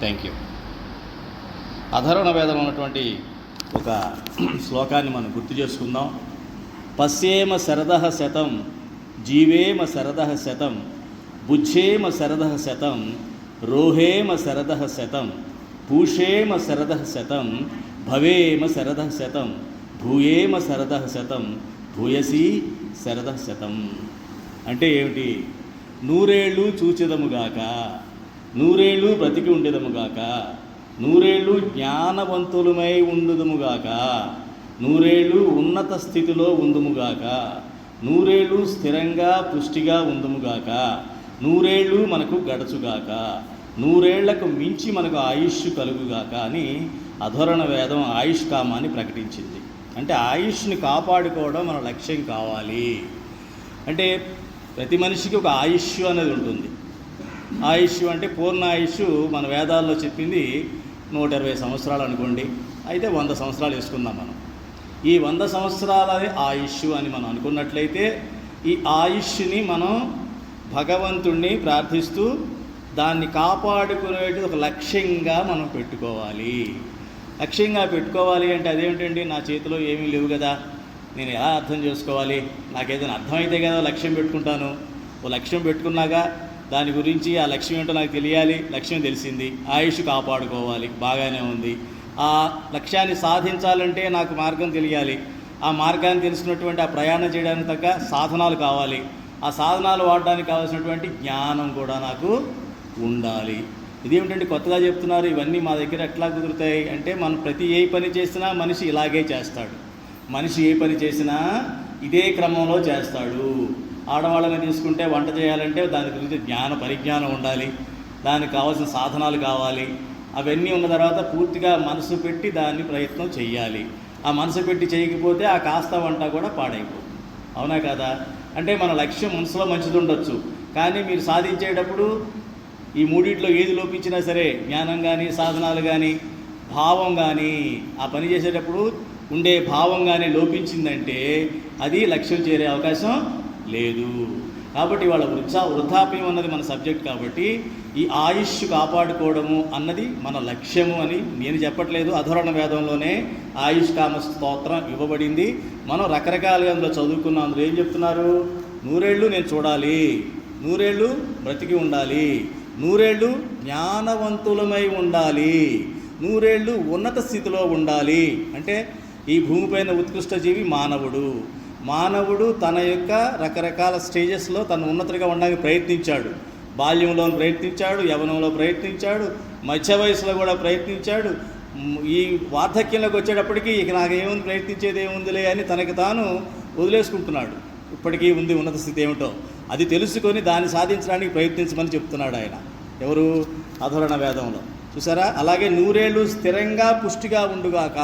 Thank you అధర్వణ వేదంలో ఉన్నటువంటి ఒక శ్లోకాన్ని మనం గుర్తు చేసుకుందాం. పశ్యేమ శరదః శతం జీవేమ శరదః శతం బుజ్జేమ శరదః శతం రోహేమ శరదః శతం పూషేమ శరదః శతం భవేమ శరదః శతం భూయేమ శరదః శతం భూయసి శరద శతం. అంటే ఏమిటి? నూరేళ్ళు చూచెదముగాక నూరేళ్ళు బ్రతికి ఉండేదముగాక నూరేళ్ళు జ్ఞానవంతులమై ఉండుదముగాక నూరేళ్ళు ఉన్నత స్థితిలో ఉందుముగాక నూరేళ్ళు స్థిరంగా పుష్టిగా ఉందుముగాక నూరేళ్ళు మనకు గడచుగాక నూరేళ్ళకు మించి మనకు ఆయుష్ కలుగుగాక అని అధోరణ వేదం ఆయుష్ కామాన్ని ప్రకటించింది. అంటే ఆయుష్ని కాపాడుకోవడం మన లక్ష్యం కావాలి. అంటే ప్రతి మనిషికి ఒక ఆయుష్ అనేది ఉంటుంది. ఆయుష్ అంటే పూర్ణ ఆయుష్ మన వేదాల్లో చెప్పింది నూట ఇరవై సంవత్సరాలు అనుకోండి. అయితే వంద సంవత్సరాలు వేసుకుందాం మనం. ఈ వంద సంవత్సరాల ఆయుష్ అని మనం అనుకున్నట్లయితే ఈ ఆయుష్ని మనం భగవంతుణ్ణి ప్రార్థిస్తూ దాన్ని కాపాడుకునేది ఒక లక్ష్యంగా మనం పెట్టుకోవాలి. లక్ష్యంగా పెట్టుకోవాలి అంటే అదేమిటండి? నా చేతిలో ఏమీ లేవు కదా. నేను ఎలా అర్థం చేసుకోవాలి? నాకేదైనా అర్థమైతే కదా లక్ష్యం పెట్టుకుంటాను. ఓ లక్ష్యం పెట్టుకున్నాక దాని గురించి ఆ లక్ష్యం ఏంటో నాకు తెలియాలి. లక్ష్యం తెలిసింది. ఆయుష్ కాపాడుకోవాలి. బాగానే ఉంది. ఆ లక్ష్యాన్ని సాధించాలంటే నాకు మార్గం తెలియాలి. ఆ మార్గాన్ని తెలిసినటువంటి ఆ ప్రయాణం చేయడానికి తగ్గ సాధనాలు కావాలి. ఆ సాధనాలు వాడడానికి కావాల్సినటువంటి జ్ఞానం కూడా నాకు ఉండాలి. ఇదేమిటంటే కొత్తగా చెప్తున్నారు? ఇవన్నీ మా దగ్గర ఎట్లా కుదురుతాయి? అంటే మనం ప్రతి ఏ పని చేసినా మనిషి ఇలాగే చేస్తాడు. మనిషి ఏ పని చేసినా ఇదే క్రమంలో చేస్తాడు. ఆడవాళ్ళని తీసుకుంటే వంట చేయాలంటే దాని గురించి జ్ఞాన పరిజ్ఞానం ఉండాలి. దానికి కావాల్సిన సాధనాలు కావాలి. అవన్నీ ఉన్న తర్వాత పూర్తిగా మనసు పెట్టి దాన్ని ప్రయత్నం చేయాలి ఆ మనసు పెట్టి చేయకపోతే ఆ కాస్త వంట కూడా పాడైపోతుంది. అవునా కదా? అంటే మన లక్ష్యం మనసులో మంచిది ఉండొచ్చు కానీ మీరు సాధించేటప్పుడు ఈ మూడిట్లో ఏది లోపించినా సరే జ్ఞానం కానీ సాధనాలు కానీ భావం కానీ ఆ పని చేసేటప్పుడు ఉండే భావం కానీ లోపించిందంటే అది లక్ష్యం చేరే అవకాశం లేదు. కాబట్టి వాళ్ళ వృద్ధా వృద్ధాప్యం అన్నది మన సబ్జెక్ట్ కాబట్టి ఈ ఆయుష్ కాపాడుకోవడము అన్నది మన లక్ష్యము అని నేను చెప్పట్లేదు. అధోరణ వేదంలోనే ఆయుష్ కామ స్తోత్రం ఇవ్వబడింది. మనం రకరకాలుగా అందులో చదువుకున్నాం. అందులో ఏం చెప్తున్నారు? నూరేళ్ళు నేను చూడాలి. నూరేళ్ళు బ్రతికి ఉండాలి. నూరేళ్ళు జ్ఞానవంతులమై ఉండాలి. నూరేళ్ళు ఉన్నత స్థితిలో ఉండాలి. అంటే ఈ భూమిపైన ఉత్కృష్ట జీవి మానవుడు. మానవుడు తన యొక్క రకరకాల స్టేజెస్లో తను ఉన్నతుడిగా ఉండడానికి ప్రయత్నించాడు. బాల్యంలో ప్రయత్నించాడు యవనంలో ప్రయత్నించాడు మధ్య వయసులో కూడా ప్రయత్నించాడు. ఈ వార్ధక్యంలోకి వచ్చేటప్పటికి ఇక నాకేముంది ప్రయత్నించేది ఏముందిలే అని తనకి తాను వదిలేసుకుంటున్నాడు. ఇప్పటికీ ఉంది ఉన్నత స్థితి ఏమిటో. అది తెలుసుకొని దాన్ని సాధించడానికి ప్రయత్నించమని చెప్తున్నాడు ఆయన. ఎవరు? అధోరణ వేదంలో. చూసారా? అలాగే నూరేళ్ళు స్థిరంగా పుష్టిగా ఉండుగాక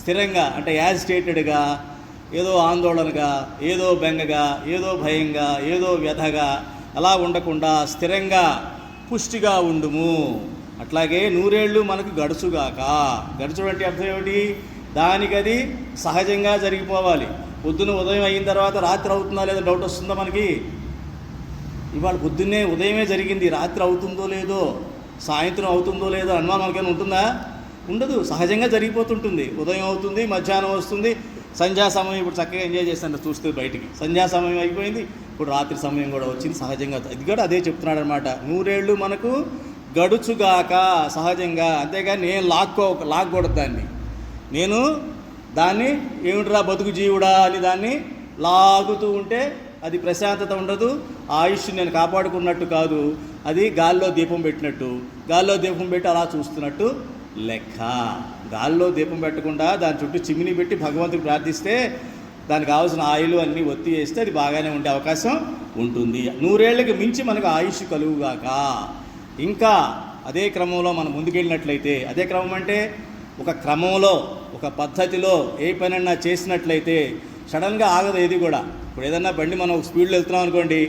స్థిరంగా అంటే యాజ్ స్టేటెడ్గా ఏదో ఆందోళనగా ఏదో బెంగగా ఏదో భయంగా ఏదో వ్యధగా అలా ఉండకుండా స్థిరంగా పుష్టిగా ఉండుము. అట్లాగే నూరేళ్ళు మనకు గడుచుగాక గడుచుడు అంటే అర్థం ఏమిటి? దానికది సహజంగా జరిగిపోవాలి. పొద్దున ఉదయం అయిన తర్వాత రాత్రి అవుతుందా లేదా డౌట్ వస్తుందా మనకి? ఇవాళ పొద్దున్నే ఉదయమే జరిగింది. రాత్రి అవుతుందో లేదో సాయంత్రం అవుతుందో లేదో అనుమానం మనకైనా ఉంటుందా? ఉండదు. సహజంగా జరిగిపోతుంటుంది. ఉదయం అవుతుంది మధ్యాహ్నం వస్తుంది. సంధ్యా సమయం ఇప్పుడు చక్కగా ఎంజాయ్ చేస్తాను చూస్తే బయటికి. సంధ్యా సమయం అయిపోయింది. ఇప్పుడు రాత్రి సమయం కూడా వచ్చింది సహజంగా. ఇది కూడా అదే చెప్తున్నాడు అనమాట నూరేళ్ళు మనకు గడుచుగాక సహజంగా. అంతేగాని నేను లాక్కో లాక్కూడదు దాన్ని. నేను దాన్ని ఏమిట్రా బతుకు జీవుడా అని దాన్ని లాగుతూ ఉంటే అది ప్రశాంతత ఉండదు. ఆయుష్ నేను కాపాడుకున్నట్టు కాదు. అది గాల్లో దీపం పెట్టినట్టు. గాల్లో దీపం పెట్టి అలా చూస్తున్నట్టు లెక్క. గాల్లో దీపం పెట్టకుండా దాని చుట్టూ చిమ్మిని పెట్టి భగవంతుడికి ప్రార్థిస్తే దానికి కావాల్సిన ఆయిల్ అన్నీ ఒత్తి వేస్తే అది బాగానే ఉండే అవకాశం ఉంటుంది. నూరేళ్ళకు మించి మనకు ఆయుష్ కలుగుగాక ఇంకా అదే క్రమంలో మనం ముందుకెళ్ళినట్లయితే అదే క్రమం అంటే ఒక క్రమంలో ఒక పద్ధతిలో ఏ పనైనా చేసినట్లయితే సడన్గా ఆగదు ఏది కూడా. ఇప్పుడు ఏదన్నా బండి మనం స్పీడ్లో వెళ్తున్నాం అనుకోండి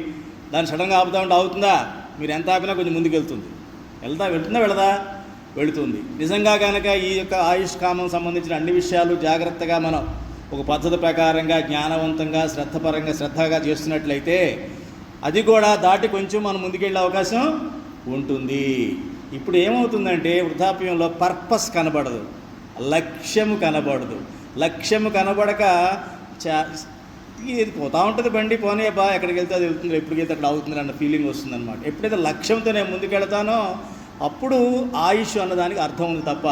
దాన్ని సడన్గా ఆపుతా ఉంటే అవుతుందా మీరు ఎంత ఆపినా కొంచెం ముందుకు వెళ్తుంది వెళ్తా వెళ్తుందా వెళదా వెళుతుంది. నిజంగా కనుక ఈ యొక్క ఆయుష్ కామం సంబంధించిన అన్ని విషయాలు జాగ్రత్తగా మనం ఒక పద్ధతి ప్రకారంగా జ్ఞానవంతంగా శ్రద్ధపరంగా శ్రద్ధగా చేస్తున్నట్లయితే అది కూడా దాటి కొంచెం మనం ముందుకెళ్ళే అవకాశం ఉంటుంది. ఇప్పుడు ఏమవుతుందంటే వృద్ధాప్యంలో పర్పస్ కనబడదు. లక్ష్యము కనబడదు. లక్ష్యము కనబడక ఇది పోతా ఉంటుంది బండి పోనీ బా ఎక్కడికి వెళ్తే అది వెళ్తుంది ఎప్పుడు వెళ్తే అక్కడ అవుతుంది అన్న ఫీలింగ్ వస్తుందన్నమాట. ఎప్పుడైతే లక్ష్యంతో నేను ముందుకెళ్తానో అప్పుడు ఆయుష్ అన్నదానికి అర్థం ఉంది తప్ప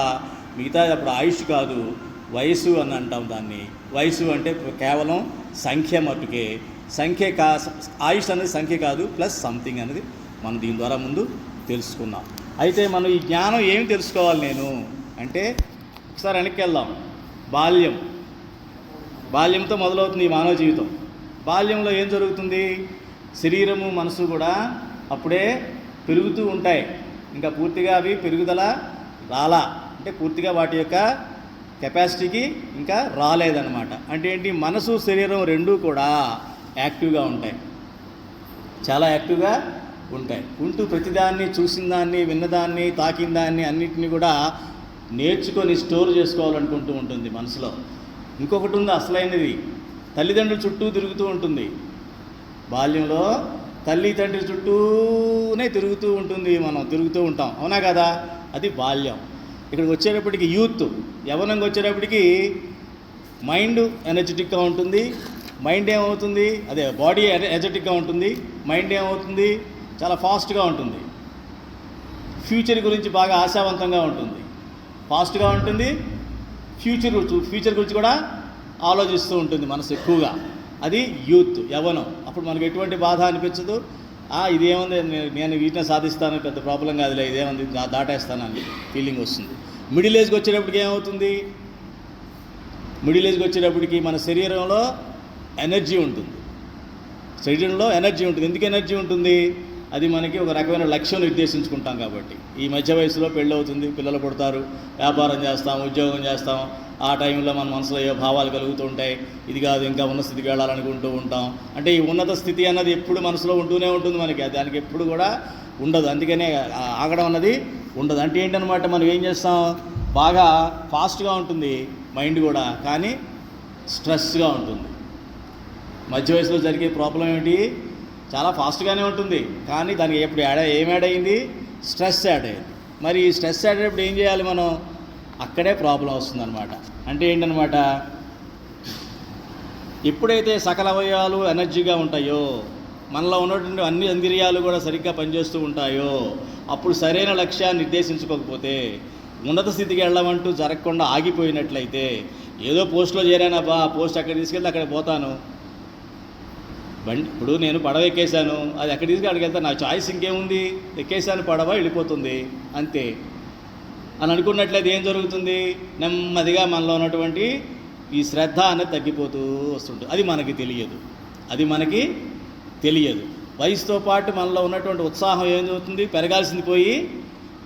మిగతాది అప్పుడు ఆయుష్ కాదు వయసు అని అంటాం దాన్ని. వయసు అంటే కేవలం సంఖ్య మట్టుకే. సంఖ్య కా ఆయుష్ అనేది సంఖ్య కాదు ప్లస్ సంథింగ్ అనేది మనం దీని ద్వారా ముందు తెలుసుకున్నాం. అయితే మనం ఈ జ్ఞానం ఏమి తెలుసుకోవాలి నేను? అంటే ఒకసారి వెనక్కి వెళ్దాం. బాల్యం. బాల్యంతో మొదలవుతుంది ఈ మానవ జీవితం. బాల్యంలో ఏం జరుగుతుంది? శరీరము మనసు కూడా అప్పుడే పెరుగుతూ ఉంటాయి. ఇంకా పూర్తిగా అవి పెరుగుదల రాలా. అంటే పూర్తిగా వాటి యొక్క కెపాసిటీకి ఇంకా రాలేదన్నమాట. అంటే ఏంటి? మనసు శరీరం రెండూ కూడా యాక్టివ్గా ఉంటాయి. చాలా యాక్టివ్గా ఉంటాయి. ఉంటూ ప్రతిదాన్ని చూసిన దాన్ని విన్నదాన్ని తాకిన దాన్ని అన్నిటిని కూడా నేర్చుకొని స్టోర్ చేసుకోవాలనుకుంటూ ఉంటుంది మనసులో. ఇంకొకటి ఉంది అసలైనది. తల్లిదండ్రుల చుట్టూ తిరుగుతూ ఉంటుంది. బాల్యంలో తల్లి తండ్రి చుట్టూనే తిరుగుతూ ఉంటుంది మనం తిరుగుతూ ఉంటాం. అవునా కదా? అది బాల్యం. ఇక్కడికి వచ్చేటప్పటికి యూత్. యవనంగా వచ్చేటప్పటికి మైండ్ ఎనర్జెటిక్గా ఉంటుంది. మైండ్ ఏమవుతుంది? అదే బాడీ ఎనర్జెటిక్గా ఉంటుంది. మైండ్ ఏమవుతుంది? చాలా ఫాస్ట్గా ఉంటుంది. ఫ్యూచర్ గురించి బాగా ఆశావంతంగా ఉంటుంది. ఫాస్ట్గా ఉంటుంది. ఫ్యూచర్ గురించి ఫ్యూచర్ గురించి కూడా ఆలోచిస్తూ ఉంటుంది మనసు ఎక్కువగా. అది యూత్ యవనం. అప్పుడు మనకు ఎటువంటి బాధ అనిపించదు. "ఆ, ఇదేముంది నేను- వీటిని సాధిస్తాను పెద్ద ప్రాబ్లం కాదులే ఇదేముంది దాటేస్తానని ఫీలింగ్ వస్తుంది. మిడిల్ ఏజ్కి వచ్చేటప్పటికి ఏమవుతుంది? మిడిల్ ఏజ్కి వచ్చేటప్పటికి మన శరీరంలో ఎనర్జీ ఉంటుంది. శరీరంలో ఎనర్జీ ఉంటుంది. ఎందుకు ఎనర్జీ ఉంటుంది? అది మనకి ఒక రకమైన లక్ష్యం నిర్దేశించుకుంటాం కాబట్టి. ఈ మధ్య వయసులో పెళ్ళి అవుతుంది పిల్లలు పుడతారు వ్యాపారం చేస్తాం ఉద్యోగం చేస్తాం. ఆ టైంలో మన మనసులో ఏ భావాలు కలుగుతూ ఉంటాయి. ఇది కాదు ఇంకా ఉన్న స్థితికి వెళ్ళాలనుకుంటూ ఉంటాం. అంటే ఈ ఉన్నత స్థితి అన్నది ఎప్పుడు మనసులో ఉంటూనే ఉంటుంది మనకి. దానికి ఎప్పుడు కూడా ఉండదు. అందుకనే ఆగడం అన్నది ఉండదు. అంటే ఏంటనమాట మనం ఏం చేస్తాం? బాగా ఫాస్ట్గా ఉంటుంది మైండ్ కూడా కానీ స్ట్రెస్గా ఉంటుంది. మధ్య వయసులో జరిగే ప్రాబ్లం ఏమిటి? చాలా ఫాస్ట్గానే ఉంటుంది. కానీ దానికి ఎప్పుడు యాడ్ ఏం యాడ్ అయింది? స్ట్రెస్ యాడ్ అయ్యింది. మరి ఈ స్ట్రెస్ యాడ్ అయినప్పుడు ఏం చేయాలి మనం? అక్కడే ప్రాబ్లం వస్తుందన్నమాట. అంటే ఏంటనమాట ఎప్పుడైతే సకల అవయవాలు ఎనర్జీగా ఉంటాయో మనలో ఉన్నటువంటి అన్ని ఇంద్రియాలు కూడా సరిగ్గా పనిచేస్తూ ఉంటాయో అప్పుడు సరైన లక్ష్యాన్ని నిర్దేశించుకోకపోతే ఉన్నత స్థితికి వెళ్ళమంటూ జరగకుండా ఆగిపోయినట్లయితే ఏదో పోస్ట్లో చేరానబ్బా ఆ పోస్ట్ అక్కడ తీసుకెళ్తే అక్కడ పోతాను. బండి ఇప్పుడు నేను పడవ ఎక్కేశాను అది ఎక్కడ తీసుకు అక్కడికి వెళ్తాను నా చాయిస్ ఇంకేముంది? ఎక్కేశాను పడవ వెళ్ళిపోతుంది అంతే. అని అనుకున్నట్లయితే ఏం జరుగుతుంది? నెమ్మదిగా మనలో ఉన్నటువంటి ఈ శ్రద్ధ అనేది తగ్గిపోతూ వస్తుంటుంది. అది మనకి తెలియదు. అది మనకి తెలియదు. వయసుతో పాటు మనలో ఉన్నటువంటి ఉత్సాహం ఏం జరుగుతుంది? పెరగాల్సింది పోయి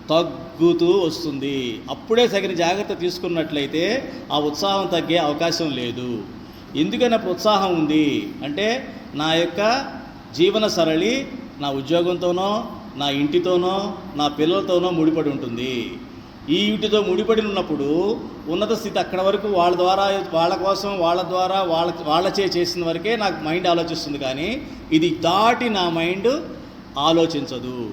తగ్గుతూ వస్తుంది. అప్పుడే తగిన జాగ్రత్త తీసుకున్నట్లయితే ఆ ఉత్సాహం తగ్గే అవకాశం లేదు. ఎందుకైనా ప్రోత్సాహం ఉత్సాహం ఉంది అంటే నా యొక్క జీవన సరళి నా ఉద్యోగంతోనో నా ఇంటితోనో నా పిల్లలతోనో ముడిపడి ఉంటుంది. ఈ వీటితో ముడిపడి ఉన్నప్పుడు ఉన్నత స్థితి అక్కడ వరకు వాళ్ళ ద్వారా వాళ్ళ కోసం వాళ్ళ ద్వారా వాళ్ళ వాళ్ళచే చేసిన వరకే నాకు మైండ్ ఆలోచిస్తుంది కానీ ఇది దాటి నా మైండ్ ఆలోచించదు.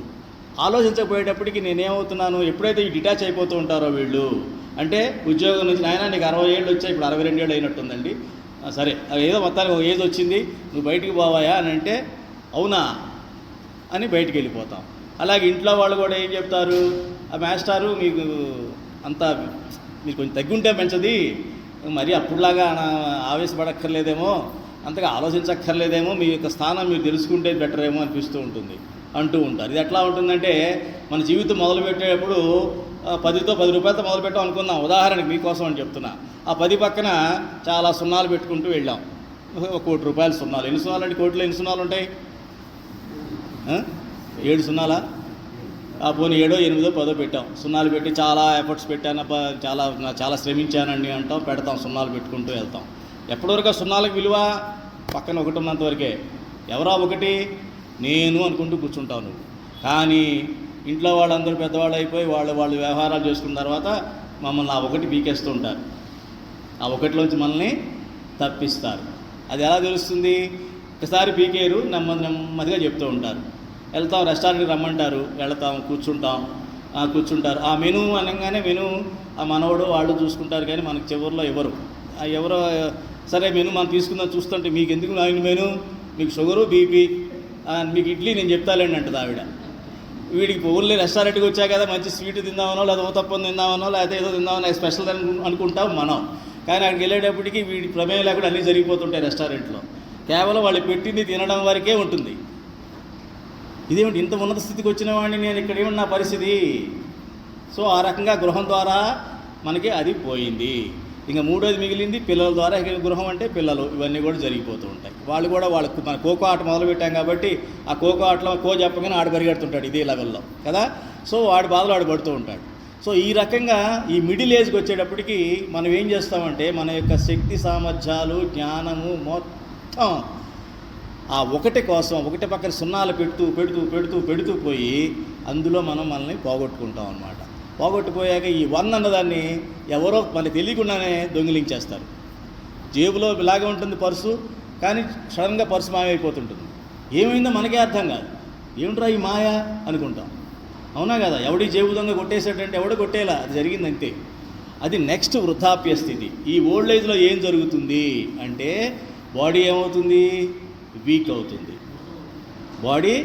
ఆలోచించకపోయేటప్పటికి నేనేమవుతున్నాను? ఎప్పుడైతే ఈ డిటాచ్ అయిపోతూ ఉంటారో వీళ్ళు. అంటే ఉద్యోగం నుంచి నాయన నీకు అరవై ఏళ్ళు వచ్చాయి ఇప్పుడు అరవై రెండు ఏళ్ళు అయినట్టుందండి. సరే ఏదో మొత్తానికి ఒక ఏజ్ వచ్చింది నువ్వు బయటికి పోవాయా అని అంటే అవునా అని బయటికి వెళ్ళిపోతాం అలాగే ఇంట్లో వాళ్ళు కూడా ఏం చెప్తారు? ఆ మాస్టారు మీకు అంత మీరు కొంచెం తగ్గుంటే మంచిది మరి అప్పుడులాగా నా- ఆవేశపడక్కర్లేదేమో అంతగా ఆలోచించక్కర్లేదేమో మీ యొక్క స్థానం మీరు తెలుసుకుంటే బెటర్ ఏమో అనిపిస్తూ ఉంటుంది. అంటూ ఉంటారు. ఇది ఎట్లా ఉంటుందంటే మన జీవితం మొదలుపెట్టేటప్పుడు పదితో పది రూపాయలతో మొదలుపెట్టాం అనుకుందాం. ఉదాహరణకి మీకోసం అని చెప్తున్నా. ఆ పది పక్కన చాలా సున్నాలు పెట్టుకుంటూ వెళ్ళాం. ఒక కోటి రూపాయలు సున్నాలు. ఎన్ని సున్నాలు అంటే కోటిలో ఎన్ని సున్నాలు ఉంటాయి? ఏడు సున్నాలా? ఆ పోనీ ఏడో ఎనిమిదో పదో పెట్టాం. సున్నాలు పెట్టి చాలా ఎఫర్ట్స్ పెట్టాను. చాలా చాలా శ్రమించానండి అంటాం. పెడతాం సున్నాలు పెట్టుకుంటూ వెళ్తాం. ఎప్పటివరకు సున్నాలకు విలువ? పక్కన ఒకటి ఉన్నంత వరకే ఎవరా ఒకటి నేను అనుకుంటూ కూర్చుంటావు నువ్వు. కానీ ఇంట్లో వాళ్ళందరూ పెద్దవాళ్ళు అయిపోయి వాళ్ళు వాళ్ళు వ్యవహారాలు చేసుకున్న తర్వాత మమ్మల్ని ఆ ఒకటి పీకేస్తూ ఉంటారు. ఆ ఒకటిలోంచి మనల్ని తప్పిస్తారు. అది ఎలా తెలుస్తుంది? ఒకసారి పీకేరు నెమ్మది నెమ్మదిగా చెప్తూ ఉంటారు. వెళ్తాం రెస్టారెంట్కి రమ్మంటారు వెళ్తాం కూర్చుంటాం కూర్చుంటారు. ఆ మెను అనగానే మెను ఆ మనవడు వాళ్ళు చూసుకుంటారు కానీ మనకు చివరిలో ఎవరు? ఎవరో సరే మెను మనం తీసుకుందాం చూస్తుంటే మీకు ఎందుకు ఆయన మెను? మీకు షుగరు బీపీ మీకు ఇడ్లీ నేను చెప్తాలేండి అంటుంది ఆవిడ. వీడికి ఓన్లీ రెస్టారెంట్కి వచ్చా కదా మంచి స్వీట్ తిందామనో లేదా తప్పని తిందామనో లేకపోతే ఏదో తిందామనో స్పెషల్ అనుకుంటాం మనం. కానీ అక్కడికి వెళ్ళేటప్పటికి వీడి ప్రమేయం లేకుండా అన్నీ జరిగిపోతుంటాయి రెస్టారెంట్లో. కేవలం వాళ్ళు పెట్టింది తినడం వరకే ఉంటుంది. ఇదేమిటి ఇంత ఉన్నత స్థితికి వచ్చిన వాడిని నేను ఇక్కడ ఏమన్నా పరిస్థితి? సో ఆ రకంగా గృహం ద్వారా మనకి అది పోయింది. ఇంకా మూడోది మిగిలింది పిల్లల ద్వారా గృహం అంటే పిల్లలు ఇవన్నీ కూడా జరిగిపోతూ ఉంటాయి. వాళ్ళు కూడా వాళ్ళకు మన ఖోఖో ఆట మొదలు పెట్టాం కాబట్టి ఆ ఖోఖో ఆటలో కో చెప్పగానే ఆడు పరిగెడుతుంటాడు ఇదే లెవెల్లో కదా? సో వాడి బాధలు ఆడు పడుతూ ఉంటాడు. సో ఈ రకంగా ఈ మిడిల్ ఏజ్కి వచ్చేటప్పటికి మనం ఏం చేస్తామంటే మన యొక్క శక్తి సామర్థ్యాలు జ్ఞానము మొత్తం ఆ ఒకటి కోసం ఒకటి పక్కన సున్నాలు పెడుతూ పెడుతూ పెడుతూ పెడుతూ పోయి అందులో మనం మనల్ని పోగొట్టుకుంటాం అన్నమాట. పోగొట్టుపోయాక ఈ వన్ అన్నదాన్ని ఎవరో మనకి తెలియకుండానే దొంగిలించేస్తారు. జేబులో ఇలాగే ఉంటుంది పర్సు కానీ సడన్గా పర్సు మాయమైపోతుంటుంది. ఏమైందో మనకే అర్థం కాదు. ఏమిట్రా ఈ మాయా అనుకుంటాం. అవునా కదా? ఎవడి జేబు దొంగ కొట్టేసాడంటే ఎవడో కొట్టేలా? అది జరిగింది అంతే అది నెక్స్ట్ వృద్ధాప్య స్థితి. ఈ ఓల్డ్ ఏజ్లో ఏం జరుగుతుంది అంటే బాడీ ఏమవుతుంది? వీక్ అవుతుంది. బాడీ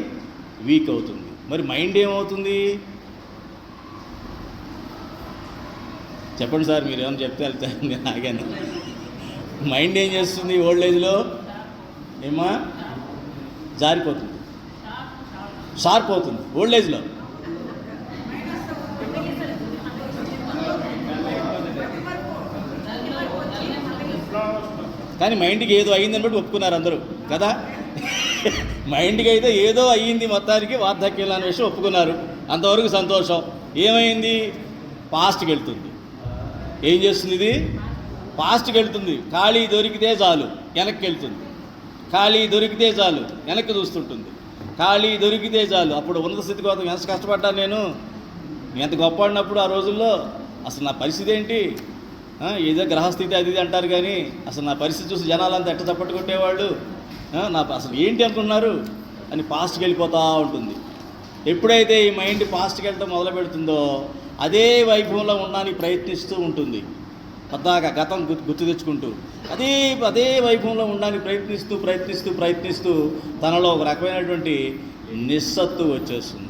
వీక్ అవుతుంది. మరి మైండ్ ఏమవుతుంది? చెప్పండి సార్ మీరు ఏమైనా చెప్తే వెళ్తాను నేను ఆగాను. మైండ్ ఏం చేస్తుంది ఓల్డ్ ఏజ్లో? ఏమా జారిపోతుంది. షార్ప్ అవుతుంది ఓల్డ్ ఏజ్లో. కానీ మైండ్కి ఏదో అయ్యిందని బట్టి ఒప్పుకున్నారు అందరూ కదా? మైండ్కి అయితే ఏదో అయ్యింది మొత్తానికి వార్ధక్యంలో అనే విషయం ఒప్పుకున్నారు. అంతవరకు సంతోషం. ఏమైంది? పాస్ట్కి వెళ్తుంది. ఏం చేస్తుంది? ఇది పాస్ట్కి వెళ్తుంది. ఖాళీ దొరికితే చాలు. వెనక్కి వెళ్తుంది. ఖాళీ దొరికితే చాలు. వెనక్కి చూస్తుంటుంది. ఖాళీ దొరికితే చాలు. అప్పుడు ఉన్నత స్థితి కోసం ఎంత కష్టపడ్డాను నేను? ఎంత గొప్ప ఆడినప్పుడు ఆ రోజుల్లో? అసలు నా పరిస్థితి ఏంటి? ఏదో గ్రహస్థితి అది ఇది అంటారు కానీ అసలు నా పరిస్థితి చూసి జనాలంతా ఎట్ట చప్పట్టుకుంటేవాళ్ళు నా అసలు ఏంటి అనుకున్నారు అని పాస్ట్కి వెళ్ళిపోతూ ఉంటుంది. ఎప్పుడైతే ఈ మైండ్ పాస్ట్కి వెళ్ళడం మొదలు పెడుతుందో అదే వైభవంలో ఉండడానికి ప్రయత్నిస్తూ ఉంటుంది. పద్దాక గతం గుర్తు గుర్తు తెచ్చుకుంటూ. అదే అదే వైభవంలో ఉండడానికి ప్రయత్నిస్తూ ప్రయత్నిస్తూ ప్రయత్నిస్తూ తనలో ఒక రకమైనటువంటి నిస్సత్తు వచ్చేస్తుంది.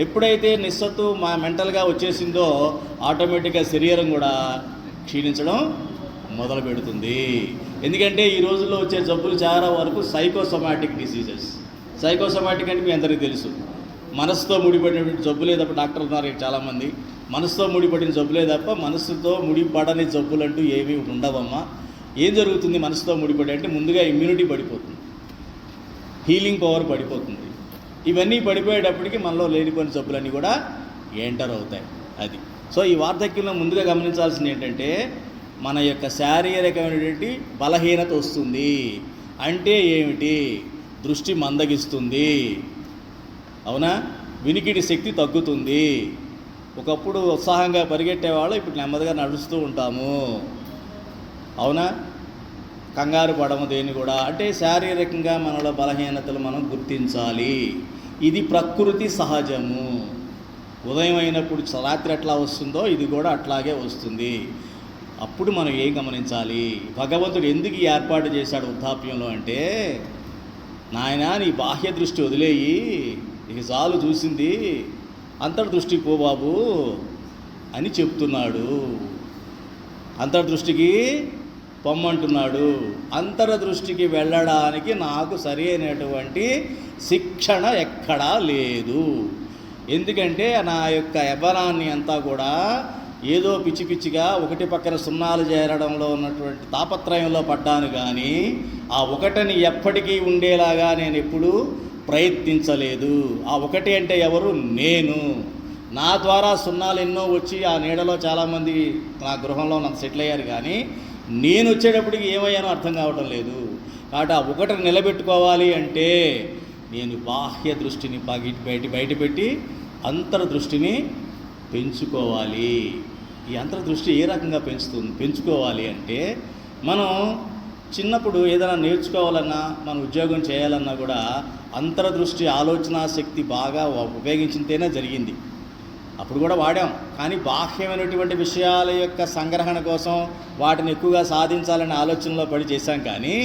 ఎప్పుడైతే నిస్సత్తు మా మెంటల్గా వచ్చేసిందో ఆటోమేటిక్గా శరీరం కూడా క్షీణించడం మొదలు పెడుతుంది. ఎందుకంటే ఈ రోజుల్లో వచ్చే జబ్బులు చాలా వరకు సైకోసొమాటిక్ డిసీజెస్. సైకోసొమాటిక్ అంటే మీ అందరికీ తెలుసు. మనసుతో ముడిపడినటువంటి జబ్బులే తప్ప డాక్టర్లు ఉన్నారు చాలామంది మనసుతో ముడిపడిన జబ్బులే తప్ప మనసుతో ముడిపడని జబ్బులు అంటూ ఏమీ ఉండవమ్మా. ఏం జరుగుతుంది మనసుతో ముడిపడి అంటే ముందుగా ఇమ్యూనిటీ పడిపోతుంది. హీలింగ్ పవర్ పడిపోతుంది. ఇవన్నీ పడిపోయేటప్పటికి మనలో లేనిపోయిన జబ్బులన్నీ కూడా ఎంటర్ అవుతాయి. అది. సో ఈ వార్ధక్యంలో ముందుగా గమనించాల్సింది ఏంటంటే మన యొక్క శారీరకమైనటువంటి బలహీనత వస్తుంది. అంటే ఏమిటి? దృష్టి మందగిస్తుంది. అవునా? వినికిడి శక్తి తగ్గుతుంది. ఒకప్పుడు ఉత్సాహంగా పరిగెట్టేవాళ్ళు ఇప్పుడు నెమ్మదిగా నడుస్తూ ఉంటాము. అవునా? కంగారు పడము దేని కూడా. అంటే శారీరకంగా మనలో బలహీనతలు మనం గుర్తించాలి. ఇది ప్రకృతి సహజము. ఉదయం అయినప్పుడు రాత్రి ఎట్లా వస్తుందో ఇది కూడా అట్లాగే వస్తుంది. అప్పుడు మనం ఏం గమనించాలి? భగవంతుడు ఎందుకు ఏర్పాటు చేశాడు వృద్ధాప్యంలో అంటే నాయనా నీ బాహ్య దృష్టి వదిలేయి. ఇక చాలు చూసింది. అంతర్దృష్టి పో బాబు అని చెప్తున్నాడు. అంతర్దృష్టికి పొమ్మంటున్నాడు. అంతర్దృష్టికి వెళ్ళడానికి నాకు సరి అయినటువంటి శిక్షణ ఎక్కడా లేదు. ఎందుకంటే నా యొక్క యవ్వనాన్ని అంతా కూడా ఏదో పిచ్చి పిచ్చిగా ఒకటి పక్కన సున్నాలు చేరడంలో ఉన్నటువంటి తాపత్రయంలో పడ్డాను కానీ ఆ ఒకటిని ఎప్పటికీ ఉండేలాగా నేను ఎప్పుడూ ప్రయత్నించలేదు. ఆ ఒకటి అంటే ఎవరు? నేను. నా ద్వారా సున్నాలు ఎన్నో వచ్చి ఆ నీడలో చాలామంది నా గృహంలో నాకు సెటిల్ అయ్యారు కానీ నేను వచ్చేటప్పటికి ఏమయ్యానో అర్థం కావటం లేదు. కాబట్టి ఆ ఒకటి నిలబెట్టుకోవాలి అంటే నేను బాహ్య దృష్టిని బయట బయటపెట్టి అంతర్దృష్టిని పెంచుకోవాలి. ఈ అంతర్దృష్టి ఏ రకంగా పెంచుతుంది? పెంచుకోవాలి అంటే మనం చిన్నప్పుడు ఏదైనా నేర్చుకోవాలన్నా మన ఉద్యోగం చేయాలన్నా కూడా అంతర్దృష్టి ఆలోచన శక్తి బాగా ఉపయోగించితేనే జరిగింది. అప్పుడు కూడా వాడాం. కానీ బాహ్యమైనటువంటి విషయాల యొక్క సంగ్రహణ కోసం వాటిని ఎక్కువగా సాధించాలనే ఆలోచనలో పడి చేశాం. కానీ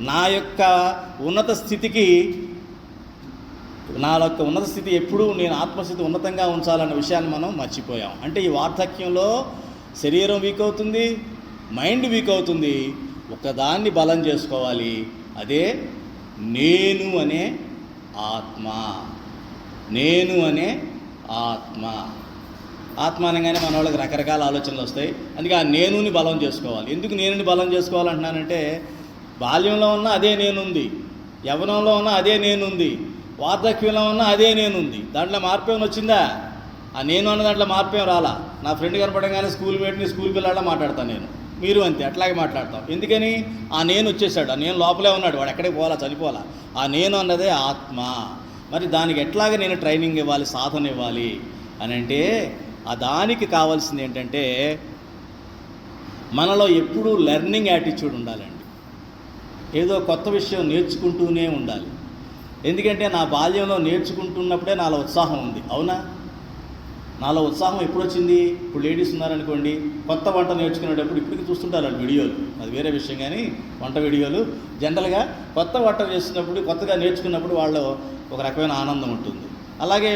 నా యొక్క ఉన్నత స్థితికి నా యొక్క ఉన్నత స్థితి ఎప్పుడూ నేను ఆత్మస్థితి ఉన్నతంగా ఉంచాలన్న విషయాన్ని మనం మర్చిపోయాం. అంటే ఈ వార్ధక్యంలో శరీరం వీక్ అవుతుంది మైండ్ వీక్ అవుతుంది. ఒకదాన్ని బలం చేసుకోవాలి. అదే నేను అనే ఆత్మ. నేను అనే ఆత్మ. ఆత్మ అనగానే మన వాళ్ళకి రకరకాల ఆలోచనలు వస్తాయి. అందుకే ఆ నేనుని బలం చేసుకోవాలి. ఎందుకు నేనుని బలం చేసుకోవాలంటున్నానంటే బాల్యంలో ఉన్న అదే నేనుంది. యవనంలో ఉన్న అదే నేనుంది. వార్ధక్యంలో ఉన్న అదే నేనుంది. దాంట్లో మార్పు వచ్చిందా? ఆ నేను అన్న దాంట్లో మార్పేం రాలా? నా ఫ్రెండ్ కనపడంగానే స్కూల్ మేట్ని స్కూల్ పిల్లలా మాట్లాడతాను నేను. మీరు అంతే అట్లాగే మాట్లాడతాం. ఎందుకని? ఆ నేను వచ్చేసాడు ఆ నేను లోపలే ఉన్నాడు వాడు ఎక్కడికి పోవాలా చనిపోవాలా? ఆ నేను అన్నదే ఆత్మ. మరి దానికి ఎట్లాగ నేను ట్రైనింగ్ ఇవ్వాలి సాధన ఇవ్వాలి అని అంటే ఆ దానికి కావాల్సింది ఏంటంటే మనలో ఎప్పుడూ లెర్నింగ్ యాటిట్యూడ్ ఉండాలండి. ఏదో కొత్త విషయం నేర్చుకుంటూనే ఉండాలి. ఎందుకంటే నా బాల్యంలో నేర్చుకుంటున్నప్పుడే నాలో ఉత్సాహం ఉంది అవునా? నాలో ఉత్సాహం ఎప్పుడు వచ్చింది ఇప్పుడు లేడీస్ ఉన్నారనుకోండి కొత్త వంట నేర్చుకునేటప్పుడు ఇప్పటికి చూస్తుంటారు అండి వీడియోలు. అది వేరే విషయం కానీ వంట వీడియోలు. జనరల్గా కొత్త వంట చేస్తున్నప్పుడు కొత్తగా నేర్చుకున్నప్పుడు వాళ్ళు ఒక రకమైన ఆనందం ఉంటుంది. అలాగే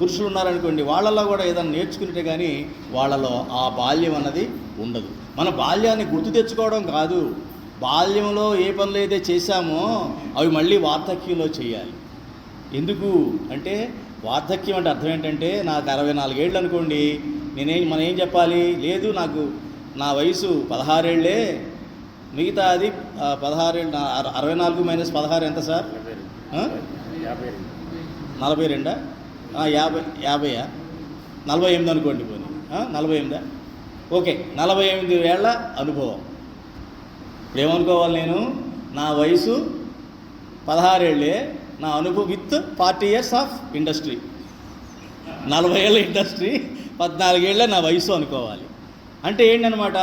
పురుషులు ఉన్నారనుకోండి వాళ్ళలో కూడా ఏదైనా నేర్చుకుంటే కానీ వాళ్ళలో ఆ బాల్యం అన్నది ఉండదు. మన బాల్యాన్ని గుర్తు తెచ్చుకోవడం కాదు. బాల్యంలో ఏ పనులు అయితే చేశామో అవి మళ్ళీ వార్ధక్యంలో చేయాలి. ఎందుకు? అంటే వార్ధక్యం అంటే అర్థం ఏంటంటే నాకు అరవై నాలుగేళ్ళు అనుకోండి నేనేం మనం ఏం చెప్పాలి? లేదు నాకు నా వయసు పదహారేళ్ళే మిగతా అది పదహారేళ్ళు అరవై నాలుగు మైనస్ పదహారు ఎంత సార్? నలభై రెండా? యాభై యాభైయా? నలభై ఎనిమిది అనుకోండి పోనీ. నలభై ఎనిమిదా? ఓకే నలభై ఎనిమిది ఏళ్ళ అనుభవం. ఇప్పుడు ఏమనుకోవాలి నేను? నా వయసు పదహారేళ్ళే నా అనుభవం with forty years of industry. నలభై ఏళ్ళ ఇండస్ట్రీ పద్నాలుగేళ్ళే నా వయసు అనుకోవాలి. అంటే ఏంటనమాట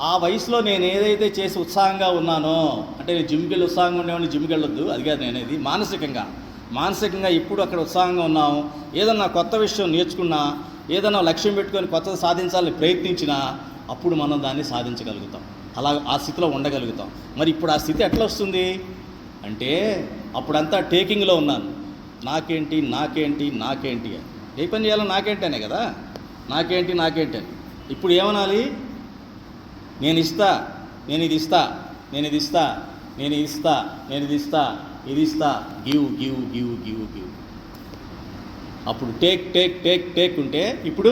ఆ వయసులో నేను ఏదైతే చేసి ఉత్సాహంగా ఉన్నానో అంటే నేను జిమ్కి వెళ్ళి ఉత్సాహంగా ఉండేవాడిని జిమ్కి వెళ్ళొద్దు అది కాదు నేను ఇది మానసికంగా. మానసికంగా ఇప్పుడు అక్కడ ఉత్సాహంగా ఉన్నాం ఏదన్నా కొత్త విషయం నేర్చుకున్నా ఏదన్నా లక్ష్యం పెట్టుకొని కొత్తది సాధించాలని ప్రయత్నించినా అప్పుడు మనం దాన్ని సాధించగలుగుతాం. అలా ఆ స్థితిలో ఉండగలుగుతాం. మరి ఇప్పుడు ఆ స్థితి ఎట్లా వస్తుంది? అంటే అప్పుడంతా టేకింగ్లో ఉన్నాను. నాకేంటి నాకేంటి నాకేంటి అని. ఏ పని చేయాలో నాకేంటి అనే కదా? నాకేంటి నాకేంటి అని. ఇప్పుడు ఏమనాలి? నేను ఇస్తా నేను ఇది ఇస్తా నేను ఇది ఇస్తా నేను ఇది ఇస్తా నేను ఇది ఇస్తా ఇది ఇస్తా give give give give give. అప్పుడు టేక్ టేక్ టేక్ టేక్ ఉంటే ఇప్పుడు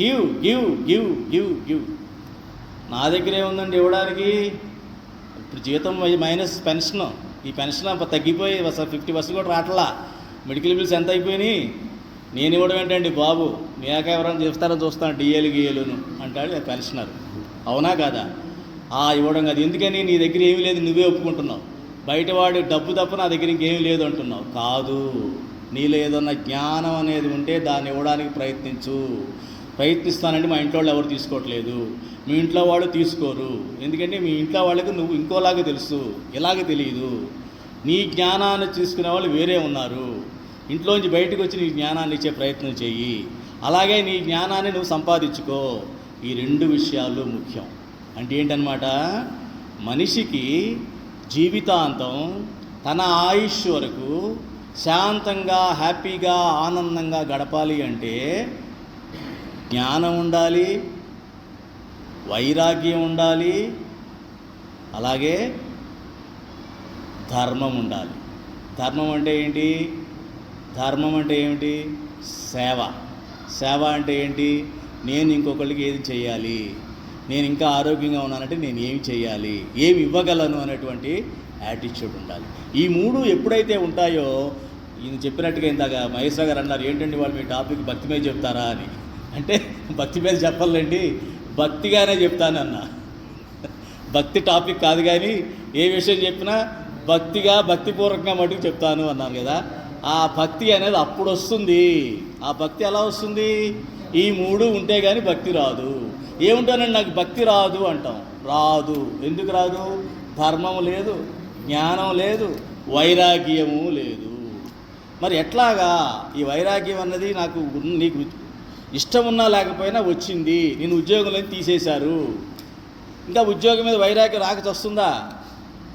give give give give give. నా దగ్గర ఏముందండి ఇవ్వడానికి? ఇప్పుడు జీతం మైనస్ పెన్షన్. ఈ పెన్షన్ తగ్గిపోయి అసలు ఫిఫ్టీ పర్సెంట్ కూడా రావట్లా. మెడికల్ బిల్స్ ఎంత అయిపోయినాయి? నేను ఇవ్వడం ఏంటండి బాబు? మీక ఎవరైనా చెప్తారో చూస్తాను డిఏలు గిఏలును అంటాడు ఆ పెన్షనర్. అవునా కాదా? ఆ ఇవ్వడం కాదు. ఎందుకని? నీ దగ్గర ఏమీ లేదు నువ్వే ఒప్పుకుంటున్నావు. బయటవాడు డబ్బు తప్ప నా దగ్గర ఇంకేమీ లేదు అంటున్నావు. కాదు. నీలో ఏదన్నా జ్ఞానం అనేది ఉంటే దాన్ని ఇవ్వడానికి ప్రయత్నించు. ప్రయత్నిస్తానంటే మా ఇంట్లో వాళ్ళు ఎవరు తీసుకోవట్లేదు. మీ ఇంట్లో వాళ్ళు తీసుకోరు. ఎందుకంటే మీ ఇంట్లో వాళ్ళకి నువ్వు ఇంకోలాగా తెలుసు. ఇలాగే తెలియదు నీ జ్ఞానాన్ని తీసుకునే వాళ్ళు వేరే ఉన్నారు. ఇంట్లోంచి బయటకు వచ్చి నీ జ్ఞానాన్ని ఇచ్చే ప్రయత్నం చెయ్యి. అలాగే నీ జ్ఞానాన్ని నువ్వు సంపాదించుకో. ఈ రెండు విషయాలు ముఖ్యం. అంటే ఏంటనమాట మనిషికి జీవితాంతం తన ఆయుష్ వరకు శాంతంగా హ్యాపీగా ఆనందంగా గడపాలి అంటే జ్ఞానం ఉండాలి వైరాగ్యం ఉండాలి అలాగే ధర్మం ఉండాలి. ధర్మం అంటే ఏంటి? ధర్మం అంటే ఏమిటి? సేవ. సేవ అంటే ఏంటి? నేను ఇంకొకరికి ఏది చేయాలి? నేను ఇంకా ఆరోగ్యంగా ఉన్నానంటే నేను ఏమి చేయాలి? ఏమి ఇవ్వగలను అనేటువంటి యాటిట్యూడ్ ఉండాలి. ఈ మూడు ఎప్పుడైతే ఉంటాయో ఈయన చెప్పినట్టుగా ఇందాక మహేశ్వర గారు అన్నారు ఏంటండి వాళ్ళు మీ టాపిక్ భక్తిమే చెప్తారా? అని. అంటే భక్తి మీద చెప్పాలండి భక్తిగానే చెప్తానన్నా. భక్తి టాపిక్ కాదు కానీ ఏ విషయం చెప్పినా భక్తిగా భక్తిపూర్వకంగా మటుకు చెప్తాను అన్నాను కదా. ఆ భక్తి అనేది అప్పుడు వస్తుంది. ఆ భక్తి ఎలా వస్తుంది? ఈ మూడు ఉంటే కానీ భక్తి రాదు. ఏముంటానండి నాకు భక్తి రాదు అంటాం. రాదు. ఎందుకు రాదు? ధర్మం లేదు జ్ఞానం లేదు వైరాగ్యము లేదు. మరి ఎట్లాగా? ఈ వైరాగ్యం అన్నది నాకు నీకు ఇష్టం ఉన్నా లేకపోయినా వచ్చింది. నేను ఉద్యోగంలోని తీసేశారు. ఇంకా ఉద్యోగం మీద వైరాగ్యం రాక వస్తుందా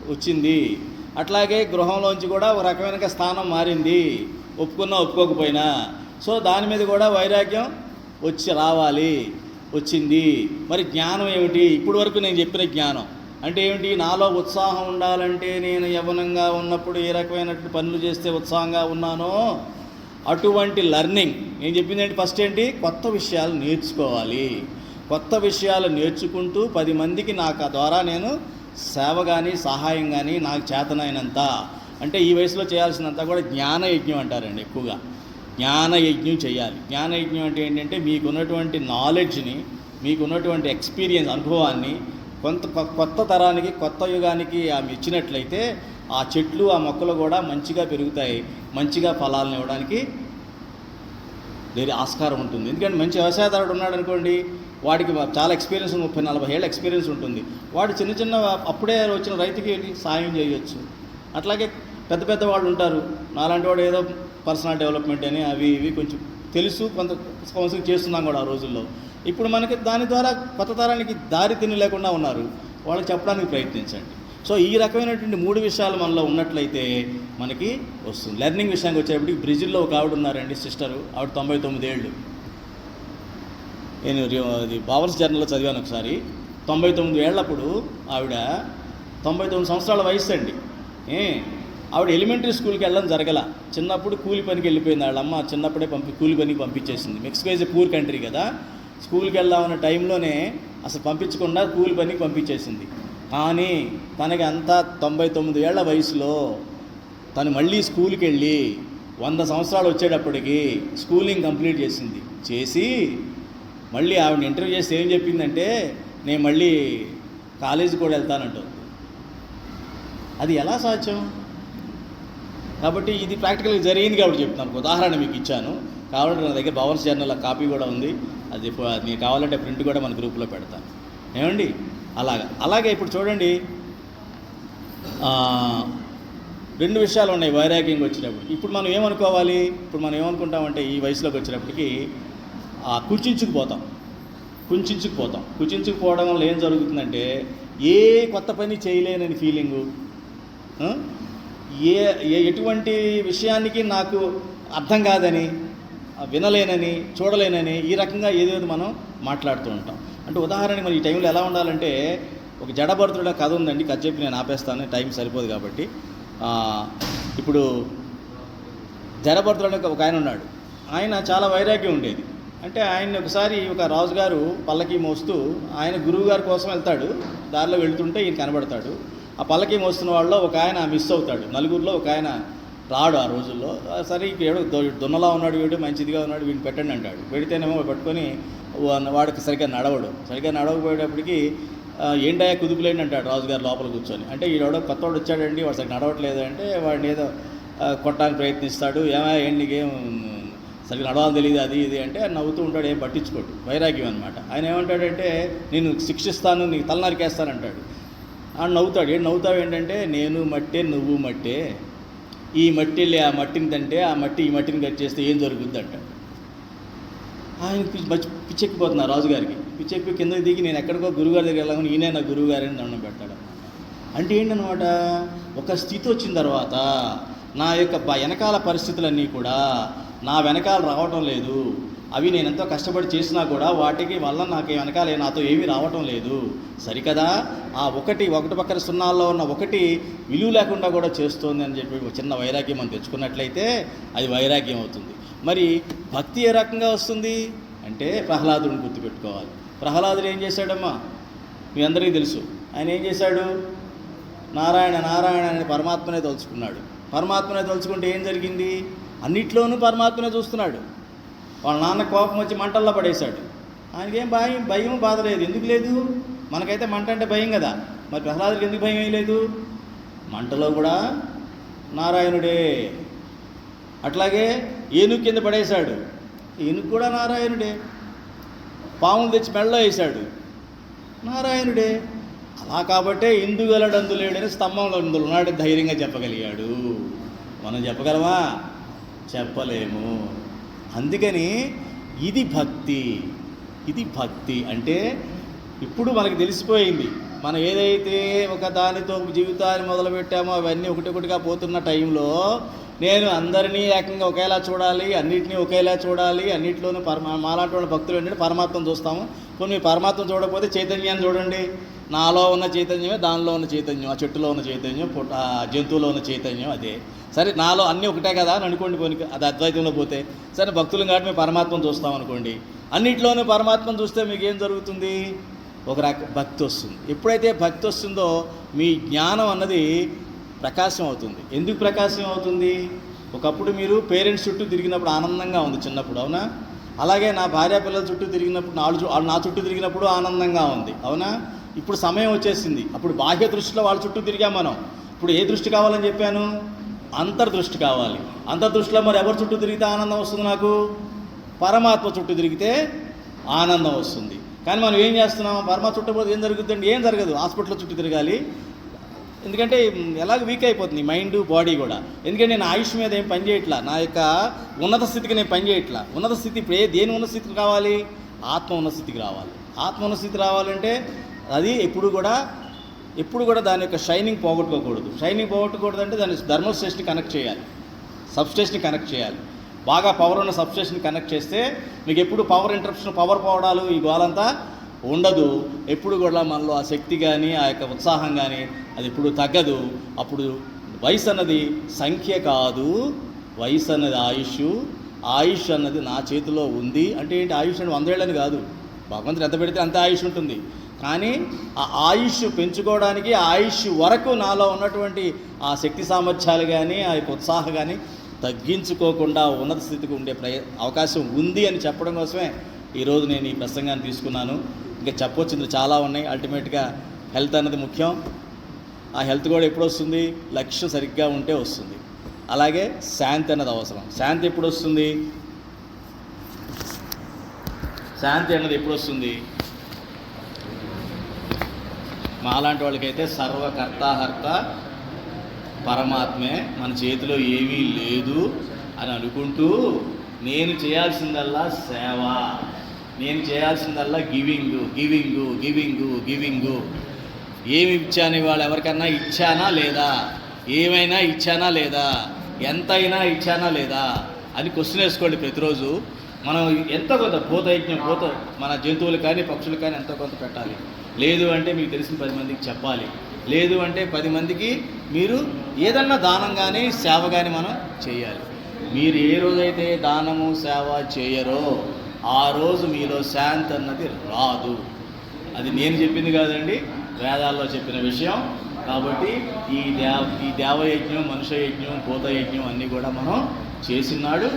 వచ్చింది. అట్లాగే గృహంలోంచి కూడా ఒక రకమైన స్థానం మారింది. ఒప్పుకున్నా ఒప్పుకోకపోయినా. సో దాని మీద కూడా వైరాగ్యం వచ్చి రావాలి. వచ్చింది. మరి జ్ఞానం ఏమిటి? ఇప్పుడు వరకు నేను చెప్పిన జ్ఞానం. అంటే ఏమిటి? నాలో ఉత్సాహం ఉండాలంటే నేను యవనంగా ఉన్నప్పుడు ఏ రకమైనటువంటి పనులు చేస్తే ఉత్సాహంగా ఉన్నానో అటువంటి లర్నింగ్ నేను చెప్పింది ఏంటి ఫస్ట్ ఏంటి? కొత్త విషయాలు నేర్చుకోవాలి. కొత్త విషయాలు నేర్చుకుంటూ పది మందికి నాకు ఆ ద్వారా నేను సేవ కానీ సహాయం కానీ నాకు చేతనైనంత. అంటే ఈ వయసులో చేయాల్సినంత కూడా జ్ఞాన యజ్ఞం అంటారండి ఎక్కువగా. జ్ఞాన యజ్ఞం చేయాలి. జ్ఞాన యజ్ఞం అంటే ఏంటంటే మీకున్నటువంటి నాలెడ్జ్ని మీకున్నటువంటి ఎక్స్పీరియన్స్ అనుభవాన్ని కొంత కొత్త తరానికి కొత్త యుగానికి ఆమె ఇచ్చినట్లయితే ఆ చెట్లు ఆ మొక్కలు కూడా మంచిగా పెరుగుతాయి మంచిగా ఫలాలను ఇవ్వడానికి వేరే ఆస్కారం ఉంటుంది ఎందుకంటే మంచి వ్యవసాయదారుడు ఉన్నాడు అనుకోండి వాడికి చాలా ఎక్స్పీరియన్స్ ముప్పై నలభై ఏళ్ళ ఎక్స్పీరియన్స్ ఉంటుంది వాడు చిన్న చిన్న అప్పుడే వచ్చిన రైతుకి సాయం చేయొచ్చు అట్లాగే పెద్ద పెద్ద వాళ్ళు ఉంటారు నాలాంటి వాడు ఏదో పర్సనల్ డెవలప్మెంట్ అని అవి ఇవి కొంచెం తెలుసు కొంత కౌన్సిలింగ్ చేస్తున్నాం కూడా ఆ రోజుల్లో ఇప్పుడు మనకి దాని ద్వారా కొత్త తరానికి దారి తిని లేకుండా ఉన్నారు. వాళ్ళకి చెప్పడానికి ప్రయత్నించండి. సో ఈ రకమైనటువంటి మూడు విషయాలు మనలో ఉన్నట్లయితే మనకి వస్తుంది. లెర్నింగ్ విషయానికి వచ్చేప్పటికి బ్రెజిల్లో ఒక ఆవిడ ఉన్నారండి సిస్టరు. ఆవిడ తొంభై తొమ్మిది ఏళ్ళు. నేను అది బావర్స్ జర్నల్లో చదివాను ఒకసారి. తొంభై తొమ్మిది ఏళ్ళప్పుడు ఆవిడ తొంభై తొమ్మిది సంవత్సరాల వయసు అండి. ఏ ఆవిడ ఎలిమెంటరీ స్కూల్కి వెళ్ళడం జరగల. చిన్నప్పుడు కూలి పనికి వెళ్ళిపోయింది వాళ్ళమ్మ చిన్నప్పుడే పంపి కూలి పనికి పంపించేసింది. మెక్సికో ఇస్ పూర్ కంట్రీ కదా. స్కూల్కి వెళ్దామన్న టైంలోనే అసలు పంపించకుండా కూలి పనికి పంపించేసింది. కానీ తనకి అంతా తొంభై తొమ్మిది ఏళ్ళ వయసులో తను మళ్ళీ స్కూల్కి వెళ్ళి వంద సంవత్సరాలు వచ్చేటప్పటికి స్కూలింగ్ కంప్లీట్ చేసింది. చేసి మళ్ళీ ఆవిడ ఇంటర్వ్యూ చేసి ఏం చెప్పిందంటే నేను మళ్ళీ కాలేజీ కూడా వెళ్తానంటుంది అది ఎలా సాధ్యం? కాబట్టి ఇది ప్రాక్టికల్గా జరిగింది కాబట్టి చెప్తున్నాను. ఉదాహరణ మీకు ఇచ్చాను. కావాలంటే నా దగ్గర భవన్స్ జర్నల్ కాపీ కూడా ఉంది. అది మీకు కావాలంటే ప్రింట్ కూడా మన గ్రూప్లో పెడతాను. ఏమండి? అలాగా. అలాగే ఇప్పుడు చూడండి. రెండు విషయాలు ఉన్నాయి వైరాగ్యంగా వచ్చినప్పుడు. ఇప్పుడు మనం ఏమనుకోవాలి? ఇప్పుడు మనం ఏమనుకుంటామంటే ఈ వయసులోకి వచ్చినప్పటికీ ఆ, కుంచుకుపోతాం కుంచుకుపోతాం కుంచుకుపోవడం వల్ల ఏం జరుగుతుందంటే ఏ కొత్త పని చేయలేనని ఫీలింగు. ఏ ఏ ఎటువంటి విషయానికి నాకు అర్థం కాదని వినలేనని చూడలేనని ఈ రకంగా ఏదేదో మనం మాట్లాడుతూ ఉంటాం. అంటే ఉదాహరణకి మరి ఈ టైంలో ఎలా ఉండాలంటే ఒక జడభరతుడ కథ ఉందండి కథ చెప్పి నేను ఆపేస్తాను టైం సరిపోదు కాబట్టి. ఇప్పుడు జడభరతుడు ఒక ఆయన ఉన్నాడు. ఆయన చాలా వైరాగ్యం ఉండేది. అంటే ఆయన్ని ఒకసారి ఒక రాజుగారు పల్లకి మోస్తూ ఆయన గురువుగారి కోసం వెళ్తాడు. దారిలో వెళ్తుంటే ఈయన కనబడతాడు. ఆ పల్లకి మోస్తున్న వాళ్ళలో ఒక ఆయన మిస్ అవుతాడు. నలుగురిలో ఒక ఆయన రాడు ఆ రోజుల్లో. సరే ఇక్కడ దున్నలా ఉన్నాడు వీడు మంచిదిగా ఉన్నాడు వీడిని పెట్టండి అంటాడు. పెడితేనేమో పట్టుకొని వా- వాడికి సరిగ్గా నడవడు. సరిగ్గా నడవకపోయేటప్పటికి ఆ, ఏంటయ్యా కుదుపులేండి అంటాడు రాజుగారు లోపల కూర్చొని. అంటే ఈడెవడో కొత్తవాడు వచ్చాడండి వాడు సరిగ్గా నడవట్లేదు అంటే వాడిని ఏదో కొట్టడానికి ప్రయత్నిస్తాడు. ఏమా ఏంటి ఏం సరిగ్గా నడవాలి తెలియదు అది ఇది అంటే నవ్వుతూ ఉంటాడు ఏం పట్టించుకోడు. వైరాగ్యం అనమాట ఆయన ఏమంటాడంటే నేను శిక్షిస్తాను నీకు తల అంటాడు. ఆయన నవ్వుతాడు. ఏం నవ్వుతావు? ఏంటంటే నేను మట్టే నువ్వు మట్టే. ఈ మట్టి వెళ్ళి ఆ మట్టిని తంటే ఆ మట్టి ఈ మట్టిని కట్ చేస్తే ఏం జరుగుద్ది అంట ఆయన పిచ్చి మచ్చి- రాజుగారికి. పిచ్చెక్కి కిందకి దిగి నేను ఎక్కడికో గురువుగారి దగ్గర వెళ్ళాను ఈయన నా గురువుగారని దండం పెట్టాడు. అంటే ఏంటనమాట ఒక స్థితి వచ్చిన తర్వాత నా యొక్క వెనకాల పరిస్థితులన్నీ కూడా నా వెనకాల రావటం లేదు. అవి నేను ఎంతో కష్టపడి చేసినా కూడా వాటికి వల్ల నాకు వెనకాల నాతో ఏమీ రావటం లేదు. సరికదా? ఆ ఒకటి ఒకటి పక్కన సున్నాల్లో ఉన్న ఒకటి విలువ లేకుండా కూడా చేస్తోంది అని చెప్పి ఒక చిన్న వైరాగ్యం మనం తెచ్చుకున్నట్లయితే అది వైరాగ్యం అవుతుంది. మరి భక్తి ఏ రకంగా వస్తుంది? అంటే ప్రహ్లాదుడిని గుర్తుపెట్టుకోవాలి. ప్రహ్లాదుడు ఏం చేశాడమ్మా? మీ అందరికీ తెలుసు. ఆయన ఏం చేశాడు? నారాయణ నారాయణ అని పరమాత్మనే తలుచుకున్నాడు. పరమాత్మనే తలుచుకుంటే ఏం జరిగింది? అన్నిట్లోనూ పరమాత్మనే చూస్తున్నాడు. వాళ్ళ నాన్న కోపం వచ్చి మంటల్లో పడేశాడు. ఆయనకేం భయం? భయం బాధ లేదు. ఎందుకు లేదు? మనకైతే మంట అంటే భయం కదా. మరి ప్రహ్లాదుడికి ఎందుకు భయం ఏం లేదు? మంటలో కూడా నారాయణుడే. అట్లాగే ఏనుగు కింద పడేశాడు. ఏనుగు కూడా నారాయణుడే. పాములు తెచ్చి మెళ్ళలో వేశాడు. నారాయణుడే. అలా కాబట్టే ఇందుగలడందు లేడని స్తంభంలో ఉన్నాడు ధైర్యంగా చెప్పగలిగాడు. మనం చెప్పగలమా? చెప్పలేము. అందుకని ఇది భక్తి ఇది భక్తి అంటే ఇప్పుడు మనకు తెలిసిపోయింది. మనం ఏదైతే ఒక దానితో జీవితాన్ని మొదలుపెట్టామో అవన్నీ ఒకటిగా పోతున్న టైంలో నేను అందరినీ ఏకంగా ఒకేలా చూడాలి అన్నిటినీ ఒకేలా చూడాలి అన్నింటిలోనూ పరమా మాలాంటి వాళ్ళ భక్తులు ఏంటంటే పరమాత్మను చూస్తాము. కొన్ని మీరు పరమాత్మ చూడకపోతే చైతన్యాన్ని చూడండి. నాలో ఉన్న చైతన్యమే దానిలో ఉన్న చైతన్యం ఆ చెట్టులో ఉన్న చైతన్యం పుట్ట ఆ జంతువులో ఉన్న చైతన్యం అదే. సరే నాలో అన్నీ ఒకటే కదా అని అనుకోండి పోనీ అది అద్వైతంలో పోతే. సరే భక్తులు కాబట్టి మేము పరమాత్మను చూస్తాం అనుకోండి. అన్నిట్లోనూ పరమాత్మను చూస్తే మీకు ఏం జరుగుతుంది? ఒక రక భక్తి వస్తుంది. ఎప్పుడైతే భక్తి వస్తుందో మీ జ్ఞానం అన్నది ప్రకాశం అవుతుంది. ఎందుకు ప్రకాశం అవుతుంది? ఒకప్పుడు మీరు పేరెంట్స్ చుట్టూ తిరిగినప్పుడు ఆనందంగా ఉంది చిన్నప్పుడు అవునా? అలాగే నా భార్య పిల్లల చుట్టూ తిరిగినప్పుడు నాలుగు నా చుట్టూ తిరిగినప్పుడు ఆనందంగా ఉంది అవునా? ఇప్పుడు సమయం వచ్చేసింది. అప్పుడు బాహ్య దృష్టిలో వాళ్ళ చుట్టూ తిరిగాం మనం. ఇప్పుడు ఏ దృష్టి కావాలని చెప్పాను? అంతర్దృష్టి కావాలి. అంతర్దృష్టిలో మరి ఎవరి చుట్టూ తిరిగితే ఆనందం వస్తుంది నాకు? పరమాత్మ చుట్టూ తిరిగితే ఆనందం వస్తుంది. కానీ మనం ఏం చేస్తున్నాం? పరమాత్మ చుట్టూ పోతే ఏం జరుగుతుందండి ఏం జరగదు. హాస్పిటల్ చుట్టూ తిరగాలి. ఎందుకంటే ఎలాగ వీక్ అయిపోతుంది మైండ్ బాడీ కూడా. ఎందుకంటే నేను ఆయుష్ మీద ఏం పని చేయట్లా? నా యొక్క ఉన్నత స్థితికి నేను పని చేయట్లా? ఉన్నత స్థితి ఇప్పుడు ఏ దేని ఉన్నత స్థితికి కావాలి ఆత్మ ఉన్నత స్థితికి రావాలి. ఆత్మ ఉన్నత స్థితి రావాలంటే అది ఎప్పుడు కూడా ఎప్పుడు కూడా దాని యొక్క షైనింగ్ పోగొట్టుకోకూడదు. షైనింగ్ పోగొట్టకూడదు అంటే దాన్ని థర్మల్ స్టేషన్ కనెక్ట్ చేయాలి. సబ్స్టేషన్ని కనెక్ట్ చేయాలి. బాగా పవర్ ఉన్న సబ్స్టేషన్ కనెక్ట్ చేస్తే మీకు ఎప్పుడు పవర్ ఇంటరప్షన్ పవర్ పోవడాలు ఈ గోలంతా ఉండదు. ఎప్పుడు కూడా మనలో ఆ శక్తి కానీ ఆ యొక్క ఉత్సాహం కానీ అది ఎప్పుడు తగ్గదు. అప్పుడు వయసు అన్నది సంఖ్య కాదు. వయసు అన్నది ఆయుష్. ఆయుష్ అన్నది నా చేతిలో ఉంది. అంటే ఏంటి? ఆయుష్ అంటే వందేళ్ళని కాదు. భగవంతుడు ఎంత పెడితే అంత ఆయుష్ ఉంటుంది. కానీ ఆ ఆయుష్ పెంచుకోవడానికి ఆ ఆయుష్ వరకు నాలో ఉన్నటువంటి ఆ శక్తి సామర్థ్యాలు కానీ ఆ యొక్క ఉత్సాహం కానీ తగ్గించుకోకుండా ఉన్నత స్థితికి ఉండే ప్రయ అవకాశం ఉంది అని చెప్పడం కోసమే ఈరోజు నేను ఈ ప్రసంగాన్ని తీసుకున్నాను. ఇంకా చెప్పొచ్చింది చాలా ఉన్నాయి. అల్టిమేట్గా హెల్త్ అన్నది ముఖ్యం. ఆ హెల్త్ కూడా ఎప్పుడు వస్తుంది? లక్ష్యం సరిగ్గా ఉంటే వస్తుంది. అలాగే శాంతి అన్నది అవసరం. శాంతి ఎప్పుడు వస్తుంది? శాంతి అన్నది ఎప్పుడు వస్తుంది? మాలాంటి వాళ్ళకైతే సర్వకర్తాహర్త పరమాత్మే మన చేతిలో ఏమీ లేదు అని అనుకుంటూ నేను చేయాల్సిందల్లా సేవ నేను చేయాల్సిందల్లా గివింగ్ గివింగ్ గివింగ్ గివింగ్. ఏమి ఇచ్చాను ఇవాళ ఎవరికన్నా ఇచ్చానా లేదా? ఏమైనా ఇచ్చానా లేదా? ఎంతైనా ఇచ్చానా లేదా? అని క్వశ్చన్ వేసుకోండి ప్రతిరోజు. మనం ఎంత కొంత భూతయజ్ఞం భూత మన జంతువులు కానీ పక్షులు కానీ ఎంతో కొంత పెట్టాలి. లేదు అంటే మీకు తెలిసిన పది మందికి చెప్పాలి. లేదు అంటే పది మందికి మీరు ఏదన్నా దానం కానీ సేవ కానీ మనం చేయాలి. మీరు ఏ రోజైతే దానము సేవ చేయరో ఆ రోజు మీలో శాంతి అన్నది రాదు. అది నేను చెప్పింది కాదండి వేదాల్లో చెప్పిన విషయం. కాబట్టి ఈ దేవ ఈ దేవయజ్ఞం మనుష్య యజ్ఞం భూతయజ్ఞం అన్నీ కూడా మనం చేసినాడు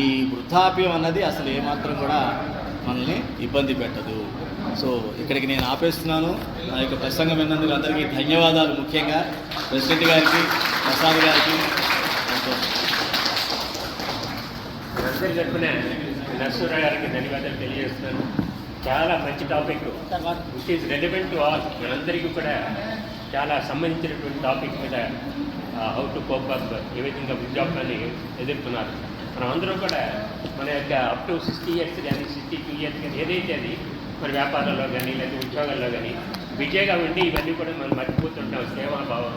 ఈ వృద్ధాప్యం అన్నది అసలు ఏమాత్రం కూడా మనల్ని ఇబ్బంది పెట్టదు. సో ఇక్కడికి నేను ఆపేస్తున్నాను. నా యొక్క ప్రసంగం విన్నందుకు అందరికీ ధన్యవాదాలు ముఖ్యంగా. ప్రెసిడెంట్ గారికి ప్రసాద్ గారికి. సంతోషం అందరి తరఫున నరసూర గారికి ధన్యవాదాలు తెలియజేస్తున్నాను. చాలా మంచి topic which is relevant to all మనందరికీ కూడా చాలా సంబంధించినటువంటి టాపిక్ మీద హౌ టు కోప్ అప్ ఏ విధంగా వృద్ధాప్యాన్ని ఎదుర్కొన్నారు. మనం అందరం కూడా మన యొక్క అప్ టు సిక్స్టీ ఇయర్స్ కానీ సిక్స్టీ టూ ఇయర్స్ కానీ ఏదైతే అది మన వ్యాపారాల్లో కానీ లేదా ఉద్యోగాల్లో కానీ బిజీగా ఉండి ఇవన్నీ కూడా మనం మర్చిపోతుంటాం సేవాభావం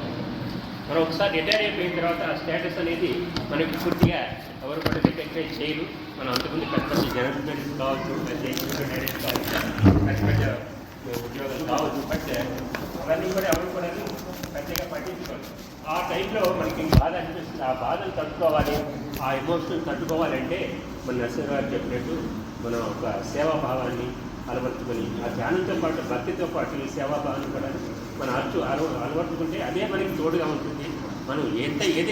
మనం ఒకసారి రిటైర్ అయిపోయిన తర్వాత ఆ స్టేటస్ అనేది మనకి పూర్తిగా ఎవరు కూడా రికగ్నైజ్ చేయరు. మనం అంతకుముందు పెద్ద పెద్ద జనరల్ మెడిసిన్ కావచ్చు పెద్ద కావచ్చు పెద్ద పెద్ద ఉద్యోగాలు కావచ్చు బట్ అవన్నీ కూడా ఎవరు కూడా పెద్దగా పట్టించుకోవాలి ఆ టైంలో మనకి బాధ అనిపిస్తుంది. ఆ బాధను తట్టుకోవాలి ఆ ఎమోషన్ తట్టుకోవాలంటే మన నర్సర్ గారు చెప్పినట్టు మనం ఒక సేవాభావాన్ని అలవర్చుకొని ఆ ధ్యానంతో పాటు భక్తితో పాటు ఈ సేవాభావం కూడా మనం అచ్చు అలవర్చుకుంటే అదే మనకి తోడుగా ఉంటుంది. మనం ఎంత ఏది